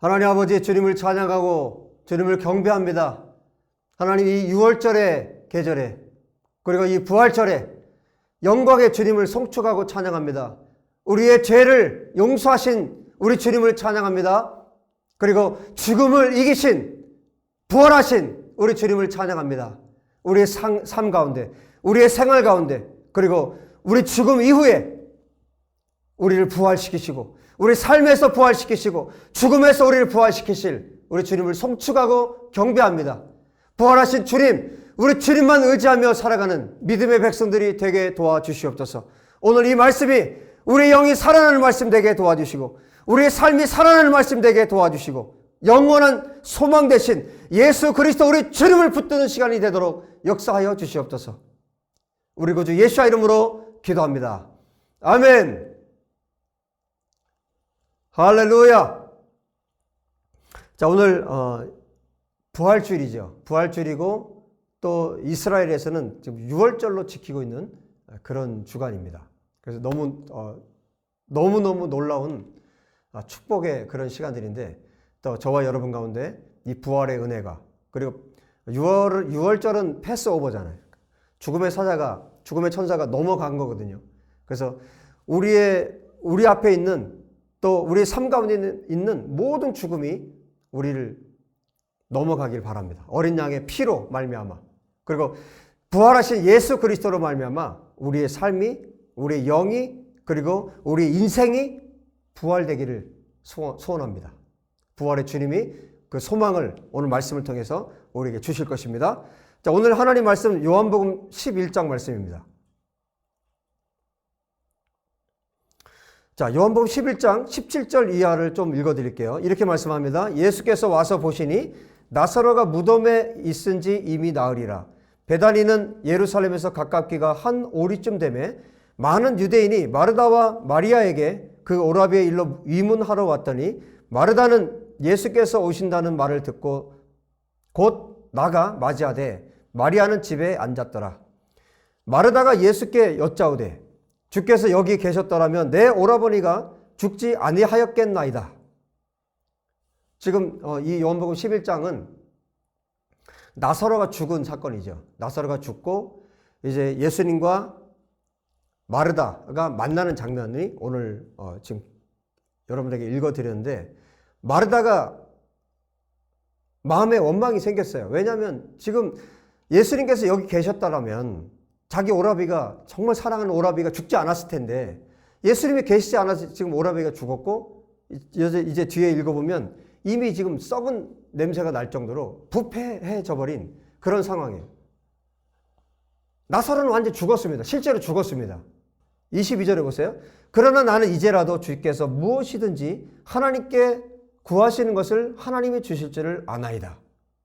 하나님 아버지 주님을 찬양하고 주님을 경배합니다. 하나님 이 6월절의 계절에 그리고 이 부활절에 영광의 주님을 송축하고 찬양합니다. 우리의 죄를 용서하신 우리 주님을 찬양합니다. 그리고 죽음을 이기신 부활하신 우리 주님을 찬양합니다. 우리의 상, 삶 가운데, 우리의 생활 가운데, 그리고 우리 죽음 이후에 우리를 부활시키시고, 우리 삶에서 부활시키시고, 죽음에서 우리를 부활시키실 우리 주님을 송축하고 경배합니다. 부활하신 주님, 우리 주님만 의지하며 살아가는 믿음의 백성들이 되게 도와주시옵소서. 오늘 이 말씀이 우리 영이 살아나는 말씀 되게 도와주시고, 우리의 삶이 살아나는 말씀 되게 도와주시고, 영원한 소망 대신 예수 그리스도 우리 주님을 붙드는 시간이 되도록 역사하여 주시옵소서. 우리 구주 예수와 이름으로 기도합니다. 아멘. 할렐루야. 자, 오늘 어, 부활주일이죠. 부활주일이고 또 이스라엘에서는 지금 6월절로 지키고 있는 그런 주간입니다. 그래서 너무 어, 너무 너무 놀라운 아, 축복의 그런 시간들인데 또 저와 여러분 가운데 이 부활의 은혜가 그리고 6월 6월절은 패스오버잖아요. 죽음의 사자가 죽음의 천사가 넘어간 거거든요. 그래서 우리의 우리 앞에 있는 또 우리 삶 가운데 있는, 모든 죽음이 우리를 넘어가길 바랍니다. 어린 양의 피로 말미암아 그리고 부활하신 예수 그리스도로 말미암아 우리의 삶이 우리의 영이 그리고 우리 인생이 부활되기를 소원합니다. 부활의 주님이 그 소망을 오늘 말씀을 통해서 우리에게 주실 것입니다. 자, 오늘 하나님 말씀 요한복음 11장 말씀입니다. 자, 요한복음 11장 17절 이하를 좀 읽어 드릴게요. 이렇게 말씀합니다. 예수께서 와서 보시니 나사로가 무덤에 있은 지 이미 나으리라. 베다니는 예루살렘에서 가깝기가 한 오리쯤 되매 많은 유대인이 마르다와 마리아에게 그 오라비의 일로 위문하러 왔더니 마르다는 예수께서 오신다는 말을 듣고 곧 나가 맞이하되 마리아는 집에 앉았더라. 마르다가 예수께 여짜오되 주께서 여기 계셨더라면 내 오라버니가 죽지 아니하였겠나이다. 지금 어, 이 요한복음 11장은 나사로가 죽은 사건이죠. 나사로가 죽고 이제 예수님과 마르다가 만나는 장면이 오늘 어, 지금 여러분에게 읽어드렸는데 마르다가 마음에 원망이 생겼어요. 왜냐하면 지금 예수님께서 여기 계셨다라면 자기 오라비가 정말 사랑하는 오라비가 죽지 않았을 텐데 예수님이 계시지 않아서 지금 오라비가 죽었고 이제, 뒤에 읽어보면 이미 지금 썩은 냄새가 날 정도로 부패해져 버린 그런 상황이에요. 나사로는 완전 죽었습니다. 실제로 죽었습니다. 22절에 보세요. 그러나 나는 이제라도 주께서 무엇이든지 하나님께 구하시는 것을 하나님이 주실 줄을 아나이다.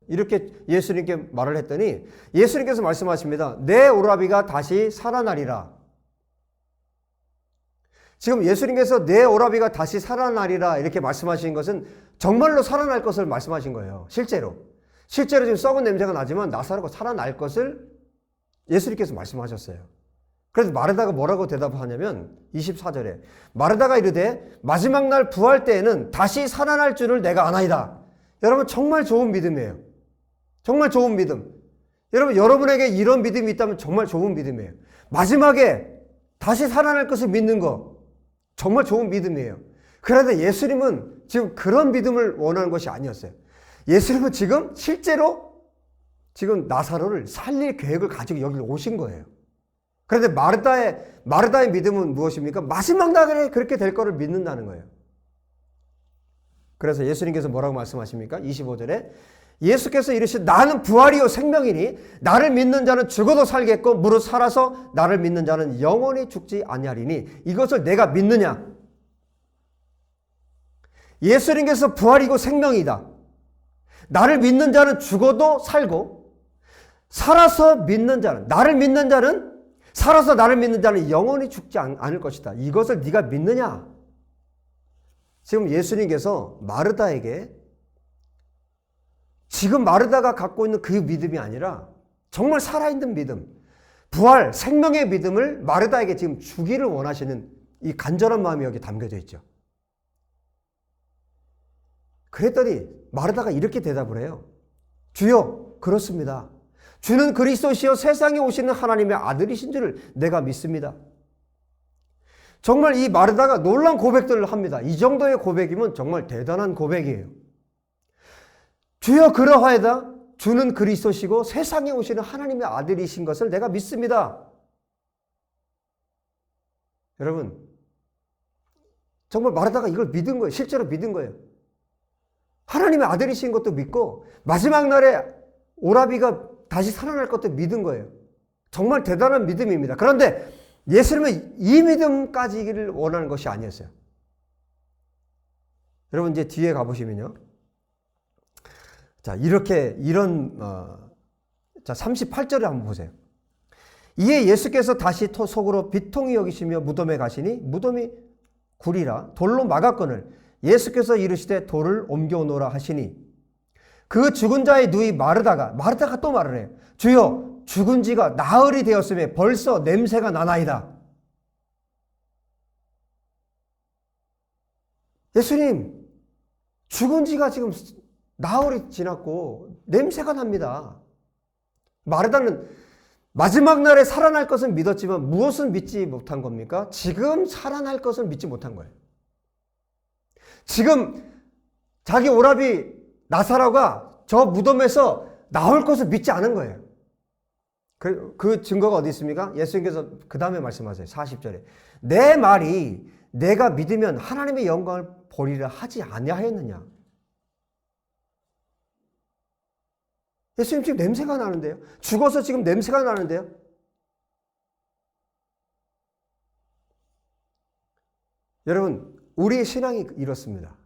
이렇게 예수님께 말을 했더니 예수님께서 말씀하십니다. 내 오라비가 다시 살아나리라. 지금 예수님께서 내 오라비가 다시 살아나리라 이렇게 말씀하신 것은 정말로 살아날 것을 말씀하신 거예요. 실제로. 실제로 지금 썩은 냄새가 나지만 나사로가 살아날 것을 예수님께서 말씀하셨어요. 그래서 마르다가 뭐라고 대답하냐면 24절에 마르다가 이르되 마지막 날 부활 때에는 다시 살아날 줄을 내가 아나이다. 여러분 정말 좋은 믿음이에요. 정말 좋은 믿음. 여러분 여러분에게 이런 믿음이 있다면 정말 좋은 믿음이에요. 마지막에 다시 살아날 것을 믿는 거 정말 좋은 믿음이에요. 그런데 예수님은 지금 그런 믿음을 원하는 것이 아니었어요. 예수님은 지금 실제로 지금 나사로를 살릴 계획을 가지고 여기 오신 거예요. 그런데 마르다의 마르다의 믿음은 무엇입니까? 마지막 날에 그렇게 될 거를 믿는다는 거예요. 그래서 예수님께서 뭐라고 말씀하십니까? 25절에 예수께서 이르신 나는 부활이요 생명이니 나를 믿는 자는 죽어도 살겠고 무릇 살아서 나를 믿는 자는 영원히 죽지 아니하리니 이것을 내가 믿느냐? 예수님께서 부활이고 생명이다. 나를 믿는 자는 죽어도 살고 살아서 믿는 자는 나를 믿는 자는 살아서 나를 믿는 자는 영원히 죽지 않을 것이다. 이것을 네가 믿느냐? 지금 예수님께서 마르다에게 지금 마르다가 갖고 있는 그 믿음이 아니라 정말 살아있는 믿음, 부활, 생명의 믿음을 마르다에게 지금 주기를 원하시는 이 간절한 마음이 여기 담겨져 있죠. 그랬더니 마르다가 이렇게 대답을 해요. 주여, 그렇습니다. 주는 그리스도시여 세상에 오시는 하나님의 아들이신 줄을 내가 믿습니다. 정말 이 마르다가 놀란 고백들을 합니다. 이 정도의 고백이면 정말 대단한 고백이에요. 주여 그러하여다 주는 그리스도시고 세상에 오시는 하나님의 아들이신 것을 내가 믿습니다. 여러분 정말 마르다가 이걸 믿은 거예요. 실제로 믿은 거예요. 하나님의 아들이신 것도 믿고 마지막 날에 오라비가 다시 살아날 것도 믿은 거예요. 정말 대단한 믿음입니다. 그런데 예수님은 이 믿음까지를 원하는 것이 아니었어요. 여러분 이제 뒤에 가보시면요. 자 이렇게 이런 어, 자 38절을 한번 보세요. 이에 예수께서 다시 토 속으로 비통히 여기시며 무덤에 가시니 무덤이 굴이라 돌로 막았거늘 예수께서 이르시되 돌을 옮겨 놓으라 하시니 그 죽은 자의 누이 마르다가 마르다가 또 말을 해요. 주여 죽은 지가 나흘이 되었음에 벌써 냄새가 나나이다. 예수님 죽은 지가 지금 나흘이 지났고 냄새가 납니다. 마르다는 마지막 날에 살아날 것은 믿었지만 무엇은 믿지 못한 겁니까? 지금 살아날 것을 믿지 못한 거예요. 지금 자기 오라비 나사로가 저 무덤에서 나올 것을 믿지 않은 거예요. 그, 그 증거가 어디 있습니까? 예수님께서 그 다음에 말씀하세요. 40절에. 내 말이 내가 믿으면 하나님의 영광을 보리라 하지 아니하였느냐? 예수님 지금 냄새가 나는데요. 죽어서 지금 냄새가 나는데요. 여러분, 우리의 신앙이 이렇습니다.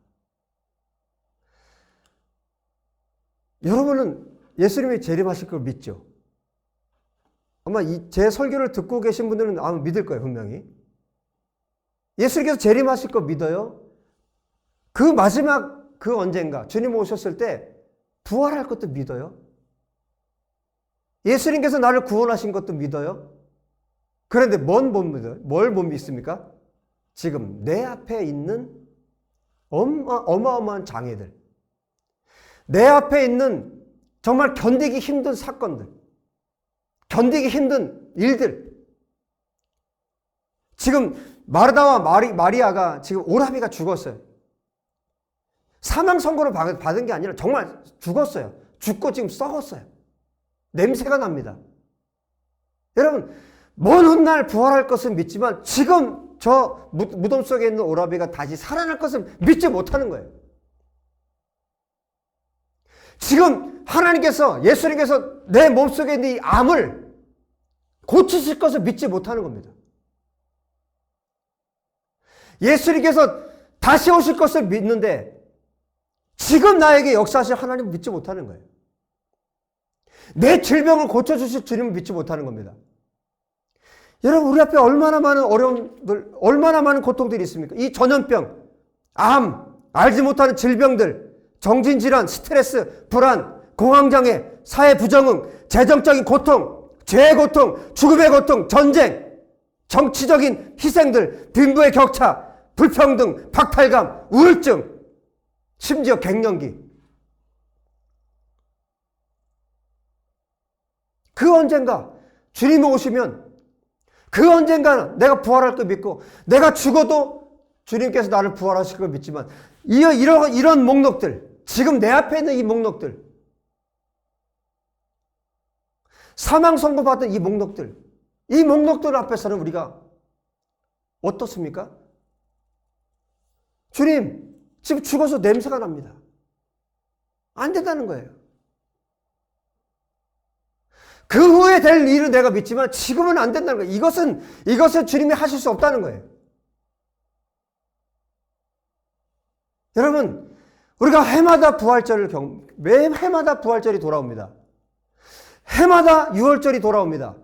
여러분은 예수님이 재림하실 걸 믿죠? 아마 제 설교를 듣고 계신 분들은 아마 믿을 거예요, 분명히. 예수님께서 재림하실 거 믿어요? 그 마지막 그 언젠가 주님 오셨을 때 부활할 것도 믿어요? 예수님께서 나를 구원하신 것도 믿어요? 그런데 뭔못 믿어요? 뭘 못 믿습니까? 지금 내 앞에 있는 어마, 어마어마한 장애들. 내 앞에 있는 정말 견디기 힘든 사건들. 견디기 힘든 일들. 지금 마르다와 마리, 마리아가 지금 오라비가 죽었어요. 사망 선고를 받은 게 아니라 정말 죽었어요. 죽고 지금 썩었어요. 냄새가 납니다. 여러분, 먼 훗날 부활할 것은 믿지만 지금 저 무덤 속에 있는 오라비가 다시 살아날 것을 믿지 못하는 거예요. 지금 하나님께서 예수님께서 내 몸속에 있는 이 암을 고치실 것을 믿지 못하는 겁니다. 예수님께서 다시 오실 것을 믿는데 지금 나에게 역사하실 하나님을 믿지 못하는 거예요. 내 질병을 고쳐주실 주님을 믿지 못하는 겁니다. 여러분, 우리 앞에 얼마나 많은 어려움들, 얼마나 많은 고통들이 있습니까? 이 전염병, 암, 알지 못하는 질병들, 정신질환, 스트레스, 불안, 공황장애, 사회 부정응, 재정적인 고통, 죄의 고통, 죽음의 고통, 전쟁, 정치적인 희생들, 빈부의 격차, 불평등, 박탈감, 우울증, 심지어 갱년기. 그 언젠가 주님이 오시면 그 언젠가는 내가 부활할 거 믿고 내가 죽어도 주님께서 나를 부활하실 걸 믿지만 이런, 이런 목록들 지금 내 앞에 있는 이 목록들 사망 선고받은 이 목록들 이 목록들 앞에서는 우리가 어떻습니까? 주님 지금 죽어서 냄새가 납니다. 안 된다는 거예요. 그 후에 될 일은 내가 믿지만 지금은 안 된다는 거예요. 이것은, 이것은 주님이 하실 수 없다는 거예요. 여러분, 우리가 해마다 부활절을 경, 매 해마다 부활절이 돌아옵니다. 해마다 6월절이 돌아옵니다.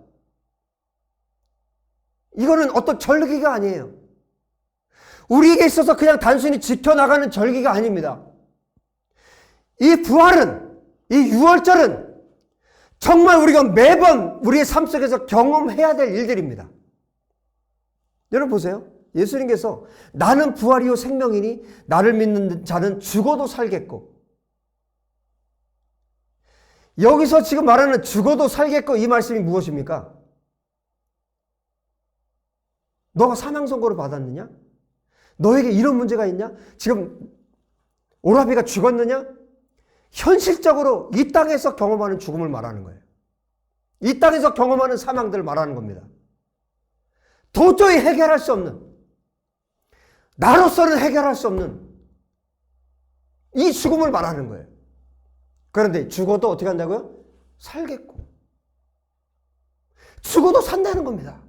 이거는 어떤 절기가 아니에요. 우리에게 있어서 그냥 단순히 지켜나가는 절기가 아닙니다. 이 부활은, 이 6월절은 정말 우리가 매번 우리의 삶 속에서 경험해야 될 일들입니다. 여러분 보세요. 예수님께서 나는 부활이요 생명이니 나를 믿는 자는 죽어도 살겠고 여기서 지금 말하는 죽어도 살겠고 이 말씀이 무엇입니까? 너가 사망 선고를 받았느냐? 너에게 이런 문제가 있냐? 지금 오라비가 죽었느냐? 현실적으로 이 땅에서 경험하는 죽음을 말하는 거예요. 이 땅에서 경험하는 사망들을 말하는 겁니다. 도저히 해결할 수 없는, 나로서는 해결할 수 없는 이 죽음을 말하는 거예요. 그런데 죽어도 어떻게 한다고요? 살겠고. 죽어도 산다는 겁니다.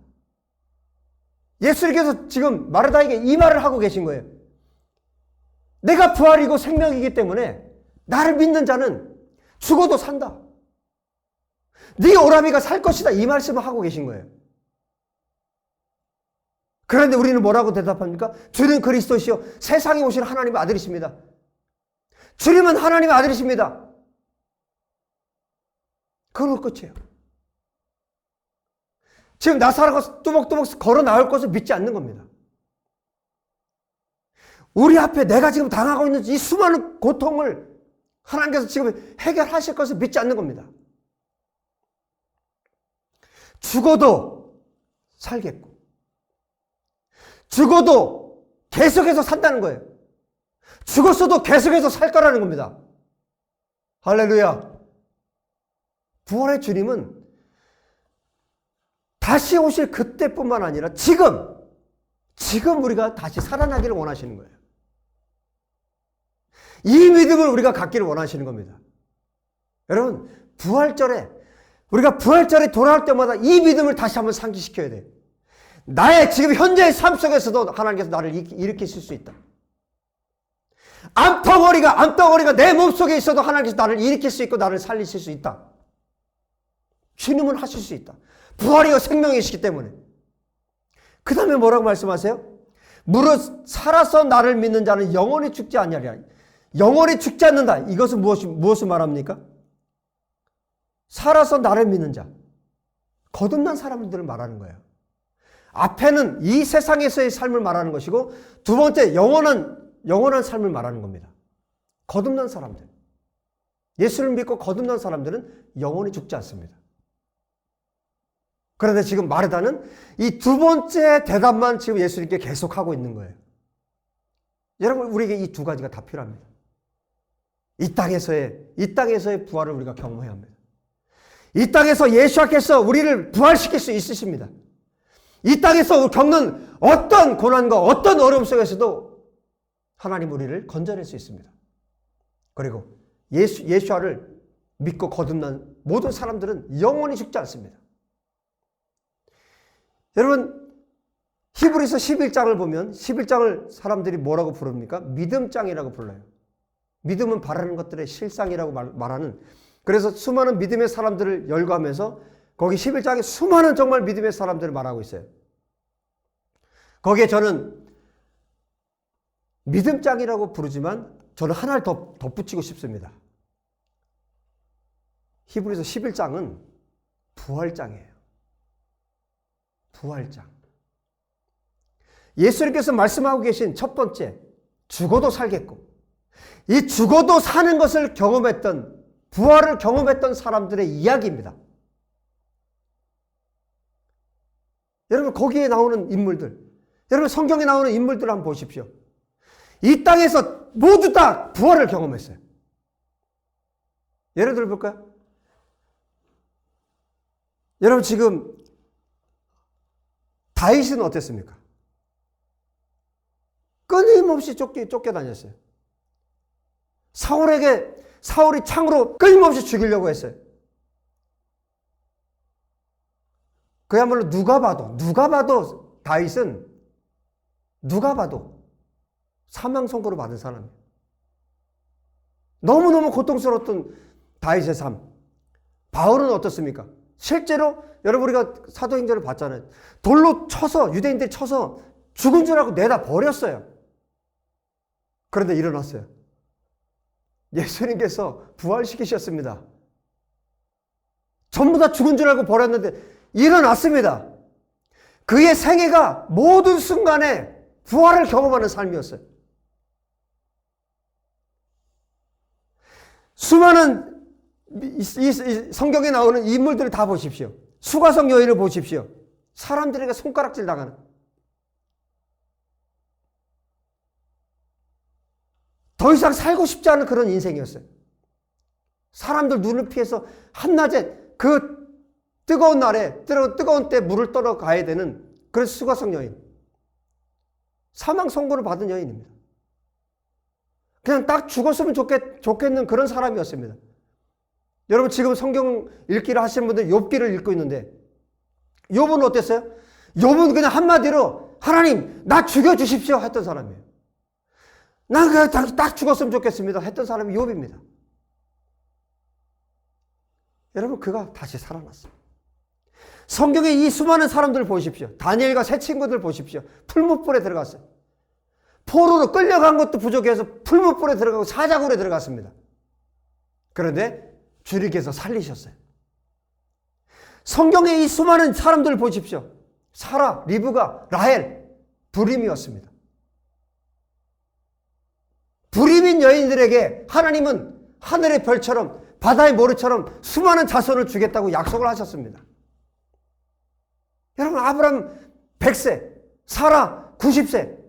예수님께서 지금 마르다에게 이 말을 하고 계신 거예요. 내가 부활이고 생명이기 때문에 나를 믿는 자는 죽어도 산다. 네 오라비가 살 것이다. 이 말씀을 하고 계신 거예요. 그런데 우리는 뭐라고 대답합니까? 주는 그리스도시요 세상에 오신 하나님의 아들이십니다. 주님은 하나님의 아들이십니다. 그걸로 끝이에요. 지금 나사로가 뚜벅뚜벅 걸어 나올 것을 믿지 않는 겁니다. 우리 앞에 내가 지금 당하고 있는 이 수많은 고통을 하나님께서 지금 해결하실 것을 믿지 않는 겁니다. 죽어도 살겠고, 죽어도 계속해서 산다는 거예요. 죽었어도 계속해서 살 거라는 겁니다. 할렐루야. 부활의 주님은 다시 오실 그때뿐만 아니라 지금, 지금 우리가 다시 살아나기를 원하시는 거예요. 이 믿음을 우리가 갖기를 원하시는 겁니다. 여러분, 부활절에, 우리가 부활절에 돌아올 때마다 이 믿음을 다시 한번 상기시켜야 돼요. 나의 지금 현재의 삶 속에서도 하나님께서 나를 일으키실 수 있다. 암덩어리가, 암덩어리가 내 몸속에 있어도 하나님께서 나를 일으킬 수 있고 나를 살리실 수 있다. 주님은 하실 수 있다. 부활이요 생명이시기 때문에. 그 다음에 뭐라고 말씀하세요? 무릇 살아서 나를 믿는 자는 영원히 죽지 아니하리라. 영원히 죽지 않는다. 이것은 무엇이, 무엇을 말합니까? 살아서 나를 믿는 자. 거듭난 사람들을 말하는 거예요. 앞에는 이 세상에서의 삶을 말하는 것이고 두 번째 영원한 영원한 삶을 말하는 겁니다. 거듭난 사람들. 예수를 믿고 거듭난 사람들은 영원히 죽지 않습니다. 그런데 지금 마르다는 이 두 번째 대답만 지금 예수님께 계속하고 있는 거예요. 여러분, 우리에게 이 두 가지가 다 필요합니다. 이 땅에서의, 이 땅에서의 부활을 우리가 경험해야 합니다. 이 땅에서 예수께서 우리를 부활시킬 수 있으십니다. 이 땅에서 겪는 어떤 고난과 어떤 어려움 속에서도 하나님 우리를 건져낼 수 있습니다. 그리고 예수, 예수와를 믿고 거듭난 모든 사람들은 영원히 죽지 않습니다. 여러분, 히브리서 11장을 보면 11장을 사람들이 뭐라고 부릅니까? 믿음장이라고 불러요. 믿음은 바라는 것들의 실상이라고 말, 하는 그래서 수많은 믿음의 사람들을 열거하면서 거기 11장에 수많은 정말 믿음의 사람들을 말하고 있어요. 거기에 저는 믿음장이라고 부르지만 저는 하나를 더 덧붙이고 싶습니다. 히브리서 11장은 부활장이에요. 부활장. 예수님께서 말씀하고 계신 첫 번째, 죽어도 살겠고, 이 죽어도 사는 것을 경험했던, 부활을 경험했던 사람들의 이야기입니다. 여러분, 거기에 나오는 인물들, 여러분, 성경에 나오는 인물들을 한번 보십시오. 이 땅에서 모두 다 부활을 경험했어요. 예를 들어 볼까요? 여러분, 지금 다윗은 어땠습니까? 끊임없이 쫓겨, 쫓겨다녔어요. 사울에게 사울이 창으로 끊임없이 죽이려고 했어요. 그야말로 누가 봐도 누가 봐도 다윗은 누가 봐도 사망 선고를 받은 사람이에요. 너무너무 고통스러웠던 다윗의 삶. 바울은 어떻습니까? 실제로 여러분 우리가 사도행전을 봤잖아요. 돌로 쳐서 유대인들이 쳐서 죽은 줄 알고 내다 버렸어요. 그런데 일어났어요. 예수님께서 부활시키셨습니다. 전부 다 죽은 줄 알고 버렸는데 일어났습니다. 그의 생애가 모든 순간에 부활을 경험하는 삶이었어요. 수많은 성경에 나오는 인물들을 다 보십시오. 수가성 여인을 보십시오. 사람들에게 손가락질 당하는. 더 이상 살고 싶지 않은 그런 인생이었어요. 사람들 눈을 피해서 한낮에 그 뜨거운 날에 뜨거- 뜨거운 때 물을 떠러 가야 되는 그런 수가성 여인. 사망 선고를 받은 여인입니다. 그냥 딱 죽었으면 좋겠, 좋겠는 그런 사람이었습니다. 여러분 지금 성경 읽기를 하시는 분들 욥기를 읽고 있는데 욥은 어땠어요? 욥은 그냥 한마디로 하나님 나 죽여 주십시오 했던 사람이에요. 난 그냥 딱, 딱 죽었으면 좋겠습니다 했던 사람이 욥입니다. 여러분 그가 다시 살아났어요. 성경에 이 수많은 사람들 보십시오. 다니엘과 세 친구들 보십시오. 풀무불에 들어갔어요. 포로로 끌려간 것도 부족해서 풀무불에 들어가고 사자굴에 들어갔습니다. 그런데 주님께서 살리셨어요. 성경에 이 수많은 사람들 보십시오. 사라, 리브가, 라헬, 불임이었습니다. 불임인 여인들에게 하나님은 하늘의 별처럼 바다의 모래처럼 수많은 자손을 주겠다고 약속을 하셨습니다. 여러분, 아브람 100세, 사라 90세.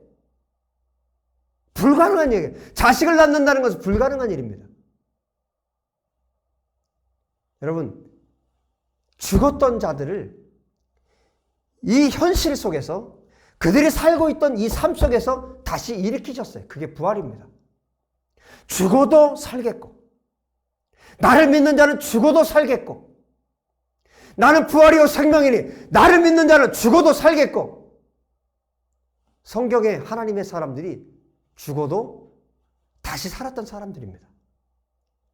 불가능한 얘기예요. 자식을 낳는다는 것은 불가능한 일입니다. 여러분, 죽었던 자들을 이 현실 속에서 그들이 살고 있던 이 삶 속에서 다시 일으키셨어요. 그게 부활입니다. 죽어도 살겠고, 나를 믿는 자는 죽어도 살겠고, 나는 부활이요 생명이니, 나를 믿는 자는 죽어도 살겠고, 성경에 하나님의 사람들이 죽어도 다시 살았던 사람들입니다.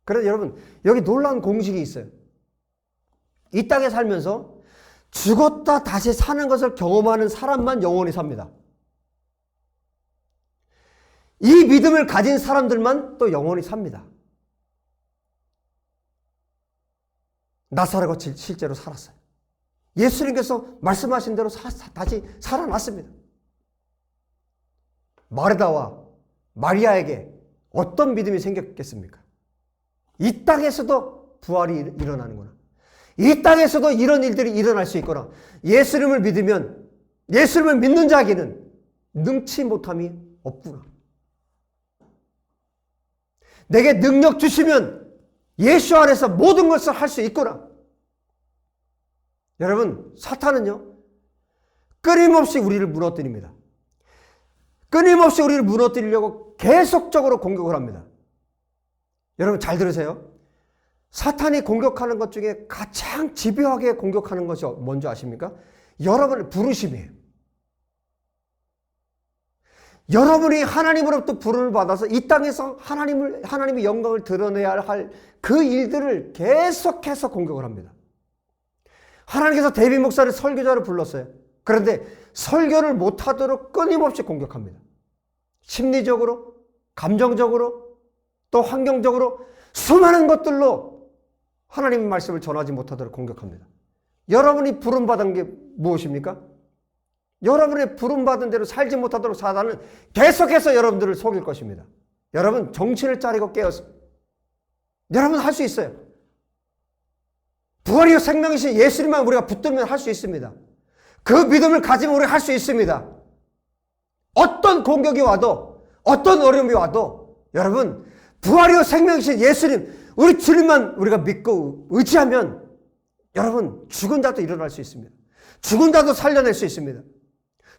그래서 여러분, 여기 놀라운 공식이 있어요. 이 땅에 살면서 죽었다 다시 사는 것을 경험하는 사람만 영원히 삽니다. 이 믿음을 가진 사람들만 또 영원히 삽니다. 나사로가 실- 실제로 살았어요. 예수님께서 말씀하신 대로 사- 사- 다시 살아났습니다. 마르다와 마리아에게 어떤 믿음이 생겼겠습니까? 이 땅에서도 부활이 일- 일어나는구나. 이 땅에서도 이런 일들이 일어날 수 있거나 예수님을 믿으면 예수님을 믿는 자에게는 능치 못함이 없구나. 내게 능력 주시면 예수 안에서 모든 것을 할 수 있구나. 여러분, 사탄은요, 끊임없이 우리를 무너뜨립니다. 끊임없이 우리를 무너뜨리려고 계속적으로 공격을 합니다. 여러분, 잘 들으세요. 사탄이 공격하는 것 중에 가장 집요하게 공격하는 것이 뭔지 아십니까? 여러분의 부르심이에요. 여러분이 하나님으로부터 부름을 받아서 이 땅에서 하나님을, 하나님의 영광을 드러내야 할 그 일들을 계속해서 공격을 합니다. 하나님께서 데비 목사를 설교자로 불렀어요. 그런데 설교를 못하도록 끊임없이 공격합니다. 심리적으로, 감정적으로, 또 환경적으로 수많은 것들로 하나님의 말씀을 전하지 못하도록 공격합니다. 여러분이 부름받은 게 무엇입니까? 여러분의 부름받은 대로 살지 못하도록 사단은 계속해서 여러분들을 속일 것입니다. 여러분 정신을 차리고 깨어서 여러분 할 수 있어요. 부활이요 생명이신 예수님만 우리가 붙들면 할 수 있습니다. 그 믿음을 가지면 우리가 할수 있습니다. 어떤 공격이 와도 어떤 어려움이 와도 여러분 부활이요 생명이신 예수님 우리 주님만 우리가 믿고 의지하면 여러분 죽은 자도 일어날 수 있습니다. 죽은 자도 살려낼 수 있습니다.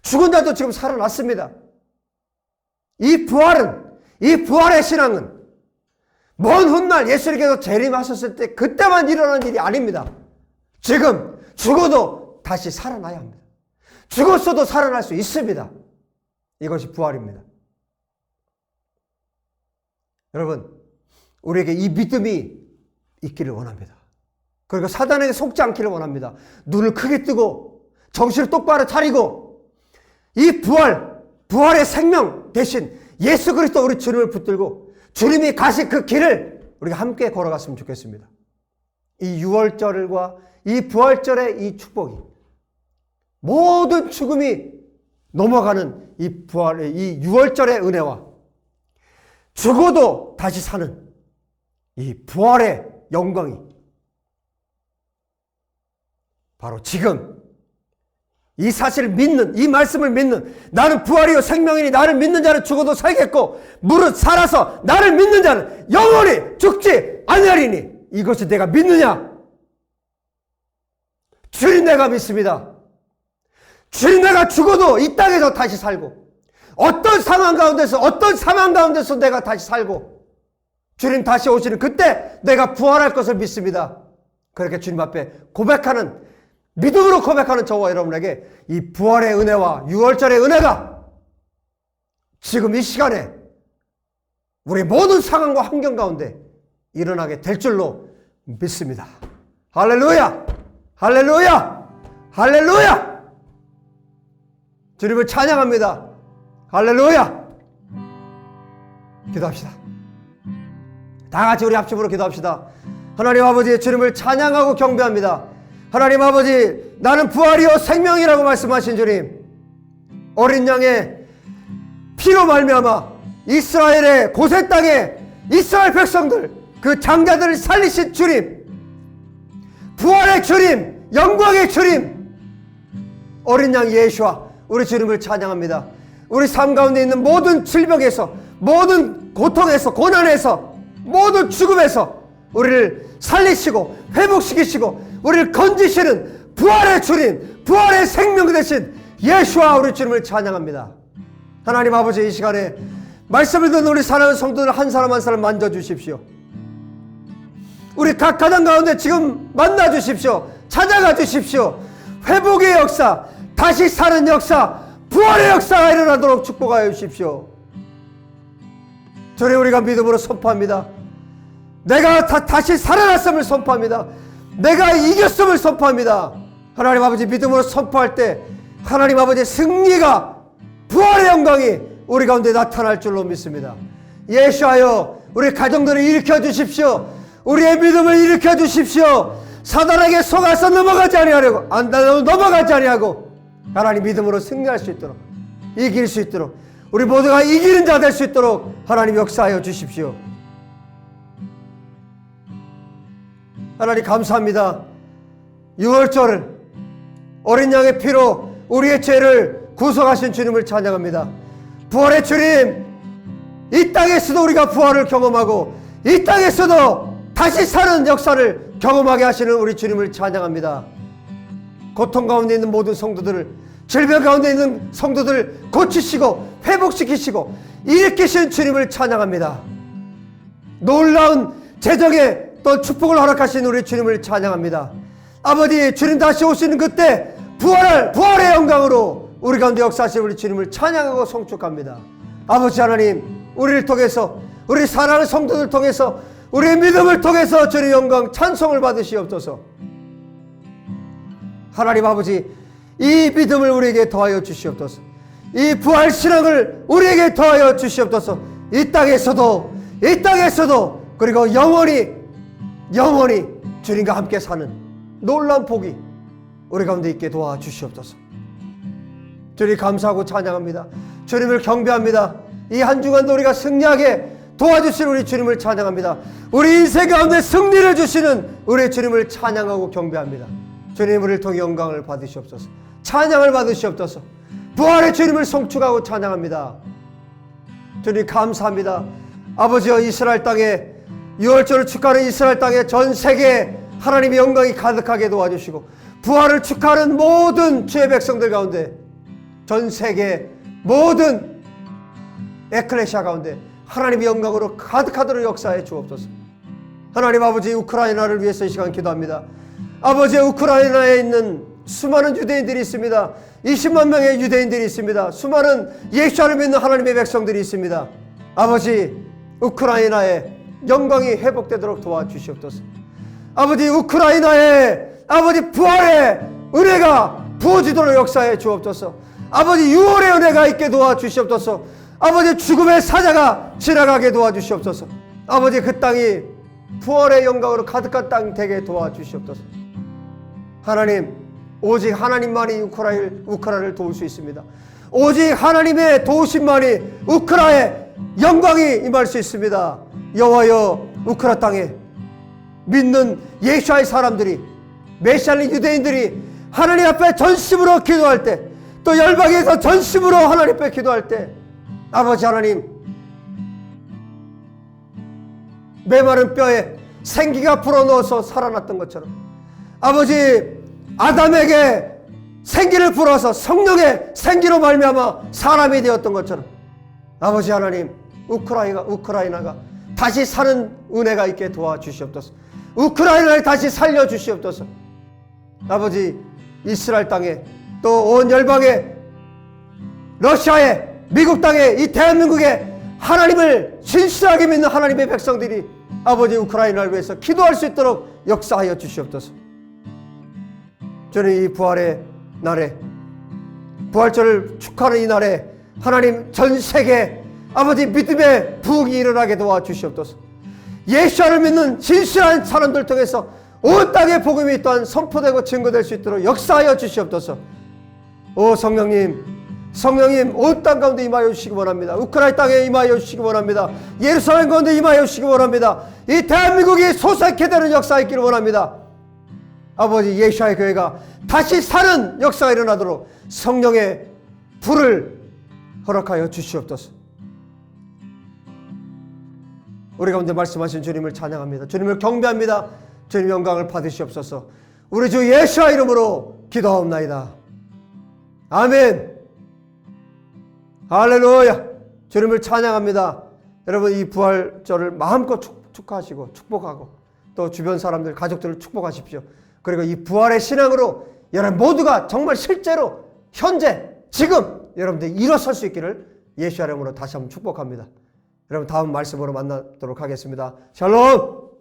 죽은 자도 지금 살아났습니다. 이 부활은 이 부활의 신앙은 먼 훗날 예수님께서 재림하셨을 때 그때만 일어나는 일이 아닙니다. 지금 죽어도 다시 살아나야 합니다. 죽었어도 살아날 수 있습니다. 이것이 부활입니다. 여러분, 우리에게 이 믿음이 있기를 원합니다. 그리고 사단에게 속지 않기를 원합니다. 눈을 크게 뜨고 정신을 똑바로 차리고 이 부활, 부활의 생명 대신 예수 그리스도 우리 주님을 붙들고 주님이 가신 그 길을 우리가 함께 걸어갔으면 좋겠습니다. 이 6월절과 이 부활절의 이 축복이 모든 죽음이 넘어가는 이 부활의 이 6월절의 은혜와 죽어도 다시 사는 이 부활의 영광이 바로 지금 이 사실을 믿는 이 말씀을 믿는 나는 부활이요 생명이니 나를 믿는 자는 죽어도 살겠고 무릇 살아서 나를 믿는 자는 영원히 죽지 아니하리니 이것이 내가 믿느냐? 주님 내가 믿습니다. 주님 내가 죽어도 이 땅에서 다시 살고 어떤 상황 가운데서 어떤 상황 가운데서 내가 다시 살고 주님 다시 오시는 그때 내가 부활할 것을 믿습니다. 그렇게 주님 앞에 고백하는 믿음으로 고백하는 저와 여러분에게 이 부활의 은혜와 6월절의 은혜가 지금 이 시간에 우리 모든 상황과 환경 가운데 일어나게 될 줄로 믿습니다. 할렐루야! 할렐루야! 할렐루야! 주님을 찬양합니다. 할렐루야! 기도합시다. 다 같이 우리 합심으로 기도합시다. 하나님 아버지 주님을 찬양하고 경배합니다. 하나님 아버지 나는 부활이요 생명이라고 말씀하신 주님 어린 양의 피로 말미암아 이스라엘의 고세 땅에 이스라엘 백성들 그 장자들을 살리신 주님 부활의 주님 영광의 주님 어린 양 예수와 우리 주님을 찬양합니다. 우리 삶 가운데 있는 모든 질병에서 모든 고통에서 고난에서 모든 죽음에서 우리를 살리시고 회복시키시고 우리를 건지시는 부활의 주님 부활의 생명 되신 예수와 우리 주님을 찬양합니다 하나님 아버지 이 시간에 말씀을 듣는 우리 사랑하는 성도들 한 사람 한 사람 만져주십시오 우리 각 가정 가운데 지금 만나 주십시오. 찾아가 주십시오. 회복의 역사, 다시 사는 역사, 부활의 역사가 일어나도록 축복하여 주십시오. 저리 우리가 믿음으로 선포합니다. 내가 다, 다시 살아났음을 선포합니다. 내가 이겼음을 선포합니다. 하나님 아버지 믿음으로 선포할 때 하나님 아버지 승리가 부활의 영광이 우리 가운데 나타날 줄로 믿습니다. 예수하여 우리 가정들을 일으켜 주십시오. 우리의 믿음을 일으켜 주십시오. 사단에게 속아서 넘어가지 아니하려고 안 넘어가지 아니하고 하나님 믿음으로 승리할 수 있도록 이길 수 있도록 우리 모두가 이기는 자 될 수 있도록 하나님 역사하여 주십시오. 하나님 감사합니다. 6월절을 어린 양의 피로 우리의 죄를 구속하신 주님을 찬양합니다. 부활의 주님, 이 땅에서도 우리가 부활을 경험하고 이 땅에서도 다시 사는 역사를 경험하게 하시는 우리 주님을 찬양합니다. 고통 가운데 있는 모든 성도들을 질병 가운데 있는 성도들을 고치시고 회복시키시고 일으키신 주님을 찬양합니다. 놀라운 재정의 또 축복을 허락하신 우리 주님을 찬양합니다. 아버지 주님 다시 오시는 그때 부활할 부활의 영광으로 우리 가운데 역사하신 우리 주님을 찬양하고 송축합니다. 아버지 하나님 우리를 통해서 우리 사랑하는 성도들 통해서 우리의 믿음을 통해서 주님 영광 찬송을 받으시옵소서. 하나님 아버지 이 믿음을 우리에게 더하여 주시옵소서. 이 부활 신앙을 우리에게 더하여 주시옵소서. 이 땅에서도 이 땅에서도 그리고 영원히 영원히 주님과 함께 사는 놀라운 복이 우리 가운데 있게 도와 주시옵소서. 주님 감사하고 찬양합니다. 주님을 경배합니다. 이 한 주간도 우리가 승리하게 도와주신 우리 주님을 찬양합니다. 우리 인생 가운데 승리를 주시는 우리 주님을 찬양하고 경배합니다. 주님 우리를 통해 영광을 받으시옵소서. 찬양을 받으시옵소서. 부활의 주님을 송축하고 찬양합니다. 주님 감사합니다. 아버지여 이스라엘 땅에 6월절을 축하하는 이스라엘 땅에 전 세계에 하나님의 영광이 가득하게 도와주시고 부활을 축하하는 모든 주의 백성들 가운데 전 세계 모든 에클레시아 가운데 하나님의 영광으로 가득하도록 역사해 주옵소서. 하나님 아버지 우크라이나를 위해서 이 시간 기도합니다. 아버지 우크라이나에 있는 수많은 유대인들이 있습니다. 20만 명의 유대인들이 있습니다. 수많은 예수를 믿는 하나님의 백성들이 있습니다. 아버지 우크라이나에 영광이 회복되도록 도와주시옵소서. 아버지 우크라이나에 아버지 부활의 은혜가 부어지도록 역사해 주옵소서. 아버지 6월의 은혜가 있게 도와주시옵소서. 아버지 죽음의 사자가 지나가게 도와주시옵소서. 아버지 그 땅이 부활의 영광으로 가득한 땅 되게 도와주시옵소서. 하나님 오직 하나님만이 우크라를 도울 수 있습니다. 오직 하나님의 도우심만이 우크라의 영광이 임할 수 있습니다. 여호와여 우크라 땅에 믿는 예수의 사람들이 메시아는 유대인들이 하나님 앞에 전심으로 기도할 때 또 열방에서 전심으로 하나님 앞에 기도할 때 아버지 하나님 메마른 뼈에 생기가 불어넣어서 살아났던 것처럼 아버지 아담에게 생기를 불어서 성령의 생기로 말미암아 사람이 되었던 것처럼 아버지 하나님 우크라이나 우크라이나가 다시 사는 은혜가 있게 도와주시옵소서. 우크라이나를 다시 살려 주시옵소서. 아버지 이스라엘 땅에 또 온 열방에 러시아에 미국 땅에 이 대한민국에 하나님을 진실하게 믿는 하나님의 백성들이 아버지 우크라이나를 위해서 기도할 수 있도록 역사하여 주시옵소서. 저는 이 부활의 날에 부활절을 축하하는 이 날에 하나님 전 세계 아버지 믿음의 부흥이 일어나게 도와주시옵소서. 예수를 믿는 진실한 사람들 통해서 온 땅에 복음이 또한 선포되고 증거될 수 있도록 역사하여 주시옵소서. 오 성령님, 성령님 온 땅 가운데 임하여 주시기 원합니다. 우크라이나 땅에 임하여 주시기 원합니다. 예루살렘 가운데 임하여 주시기 원합니다. 이 대한민국이 소생케 되는 역사 있기를 원합니다. 아버지 예수의 교회가 다시 사는 역사가 일어나도록 성령의 불을 허락하여 주시옵소서. 우리 가운데 말씀하신 주님을 찬양합니다. 주님을 경배합니다. 주님 영광을 받으시옵소서. 우리 주 예수의 이름으로 기도하옵나이다. 아멘. 할렐루야. 주님을 찬양합니다. 여러분 이 부활절을 마음껏 축- 축하하시고 축복하고 또 주변 사람들 가족들을 축복하십시오. 그리고 이 부활의 신앙으로 여러분 모두가 정말 실제로 현재 지금 여러분들 일어설 수 있기를 예수 이름으로 다시 한번 축복합니다. 여러분 다음 말씀으로 만나도록 하겠습니다. 샬롬.